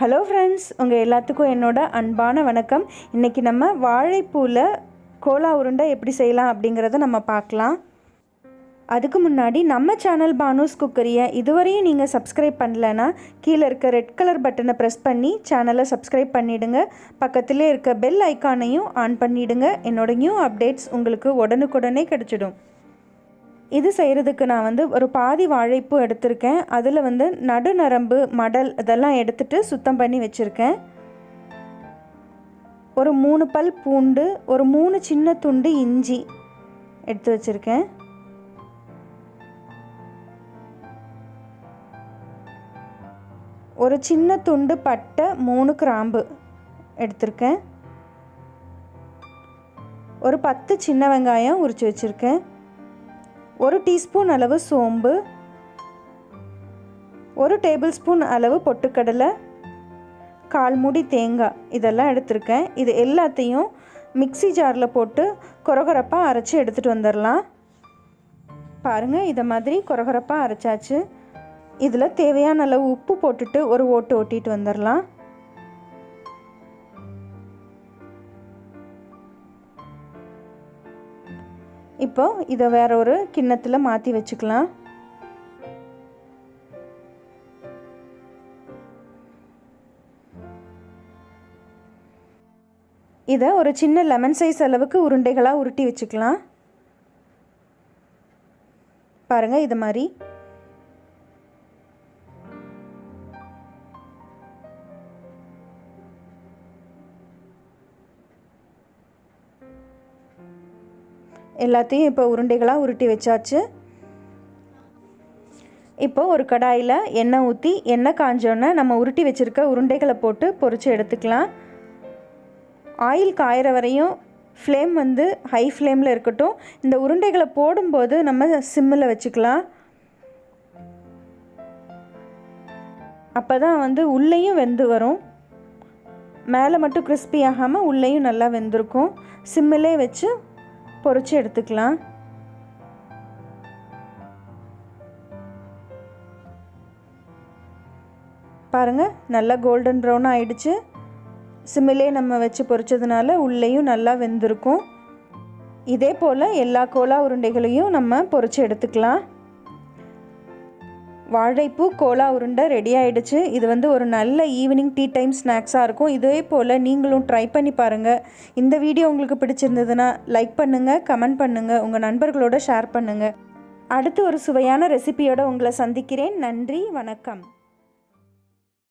Hello friends உங்கள் எல்லாத்துக்கும் என்னோட அன்பான வணக்கம். இன்றைக்கி நம்ம வாழைப்பூவில் கோலா உருண்டை எப்படி செய்யலாம் அப்படிங்கிறத நம்ம பார்க்கலாம். அதுக்கு முன்னாடி நம்ம சேனல் பானூஸ் குக்கரியை இதுவரையும் நீங்கள் சப்ஸ்கிரைப் பண்ணலன்னா கீழே இருக்க ரெட் கலர் பட்டனை ப்ரெஸ் பண்ணி சேனலை சப்ஸ்கிரைப் பண்ணிவிடுங்க பக்கத்திலே இருக்க பெல் ஐக்கானையும் ஆன் பண்ணிவிடுங்க என்னோட நியூ அப்டேட்ஸ் உங்களுக்கு உடனுக்குடனே கிடச்சிடும். இது செய்கிறதுக்கு நான் வந்து ஒரு பாதி வாழைப்பூ எடுத்திருக்கேன். அதில் வந்து நடுநரம்பு மடல் இதெல்லாம் எடுத்துட்டு சுத்தம் பண்ணி வச்சுருக்கேன். ஒரு மூணு பல் பூண்டு ஒரு மூணு சின்ன துண்டு இஞ்சி எடுத்து வச்சுருக்கேன். ஒரு சின்ன துண்டு பட்டை மூணு கிராம்பு எடுத்திருக்கேன். ஒரு பத்து சின்ன வெங்காயம் உரித்து வச்சுருக்கேன். ஒரு டீஸ்பூன் அளவு சோம்பு ஒரு டேபிள் ஸ்பூன் அளவு பொட்டுக்கடலை கால் மூடி தேங்காய். இதெல்லாம் எடுத்திருக்கேன். இது எல்லாத்தையும் மிக்ஸி ஜாரில் போட்டு கொரகொரப்பாக அரைச்சி எடுத்துகிட்டு வந்துடலாம் பாருங்கள் இதை மாதிரி கொரகொரப்பாக அரைச்சாச்சு. இதில் தேவையான அளவு உப்பு போட்டுட்டு ஒரு ஓட்டு ஓட்டிட்டு வந்துடலாம் இப்போ இதை வேற ஒரு கிண்ணத்தில் மாற்றி வச்சுக்கலாம். இதை ஒரு சின்ன லெமன் சைஸ் அளவுக்கு உருண்டைகளாக உருட்டி வச்சுக்கலாம். பாருங்கள் இது மாதிரி. எல்லாத்தையும் இப்போ உருண்டைகளாக உருட்டி வச்சாச்சு. இப்போ ஒரு கடாயில் எண்ணெய் ஊற்றி எண்ணெய் காஞ்சோன்னே நம்ம உருட்டி வச்சுருக்க உருண்டைகளை போட்டு பொரித்து எடுத்துக்கலாம். ஆயில் காயிற வரையும் ஃப்ளேம் வந்து ஹை ஃப்ளேமில் இருக்கட்டும். இந்த உருண்டைகளை போடும்போது நம்ம சிம்மில் வச்சுக்கலாம். அப்போ தான் வந்து உள்ளேயும் வெந்து வரும். மேலே மட்டும் கிறிஸ்பி ஆகாமல் உள்ளேயும் நல்லா வெந்திருக்கும். சிம்மிலே வச்சு பொரிச்சு எடுத்துக்கலாம். பாருங்கள் நல்லா கோல்டன் ப்ரௌன் ஆயிடுச்சு. சிம்மிலே நம்ம வச்சு பொறிச்சதுனால உள்ளேயும் நல்லா வெந்திருக்கும். இதே போல் எல்லா கோலா உருண்டைகளையும் நம்ம பொறிச்சு எடுத்துக்கலாம். வாழைப்பூ கோலா உருண்டை ரெடி ஆகிடுச்சு இது வந்து ஒரு நல்ல ஈவினிங் டீ டைம் ஸ்நாக்ஸாக இருக்கும். இதே போல் நீங்களும் ட்ரை பண்ணி பாருங்கள் இந்த வீடியோ உங்களுக்கு பிடிச்சிருந்ததுன்னா லைக் பண்ணுங்கள் கமெண்ட் பண்ணுங்கள் உங்கள் நண்பர்களோட ஷேர் பண்ணுங்கள் அடுத்து ஒரு சுவையான ரெசிபியோடு உங்களை சந்திக்கிறேன். நன்றி வணக்கம்.